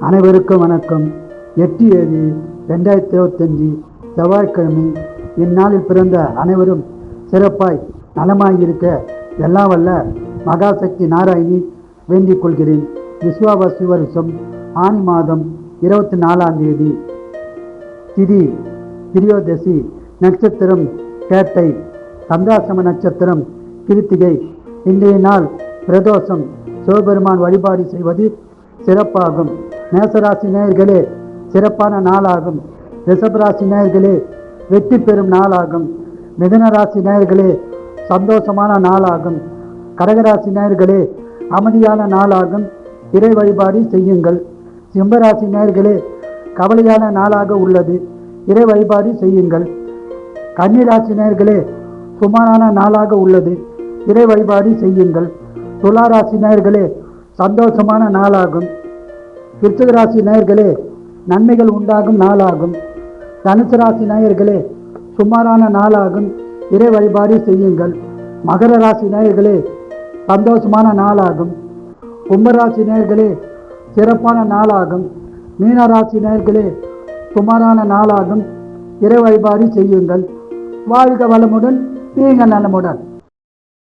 அனைவருக்கும் வணக்கம். எட்டு ஏழு ரெண்டாயிரத்தி இருபத்தஞ்சி செவ்வாய்க்கிழமை இந்நாளில் பிறந்த அனைவரும் சிறப்பாய் நலமாயிருக்க எல்லாம் வல்ல மகாசக்தி நாராயணி வேண்டிக் கொள்கிறேன். விஸ்வாவசு வருஷம் ஆணி மாதம் இருபத்தி நாலாம் தேதி. திதி திரியோதசி நட்சத்திரம் கேட்டை சந்தாசம நட்சத்திரம் கிருத்திகை. இன்றைய நாள் பிரதோஷம். சிவபெருமான் வழிபாடு செய்வது சிறப்பாகும். மேசராசி நேயர்களே சிறப்பான நாளாகும். ரிஷபராசி நேயர்களே வெற்றி பெறும் நாளாகும். மிதனராசி நேயர்களே சந்தோஷமான நாளாகும். கடகராசி நேயர்களே அமைதியான நாளாகும். இறை வழிபாடு செய்யுங்கள். சிம்மராசி நேயர்களே கவலையான நாளாக உள்ளது. இறை வழிபாடு செய்யுங்கள். கன்னிராசி நேயர்களே சுமாரான நாளாக உள்ளது. இறை வழிபாடு செய்யுங்கள். துளாராசி நேயர்களே சந்தோஷமான நாளாகும். விருச்சிக ராசி நேயர்களே நன்மைகள் உண்டாகும் நாளாகும். தனுசு ராசி நேயர்களே சுமாரான நாளாகும். இறை வழிபாடு செய்யுங்கள். மகர ராசி நேயர்களே சந்தோஷமான நாளாகும். கும்பராசி நேயர்களே சிறப்பான நாளாகும். மீனராசி நேயர்களே சுமாரான நாளாகும். இறை வழிபாடு செய்யுங்கள். வாழ்க வளமுடன் நீங்கள் நலமுடன்.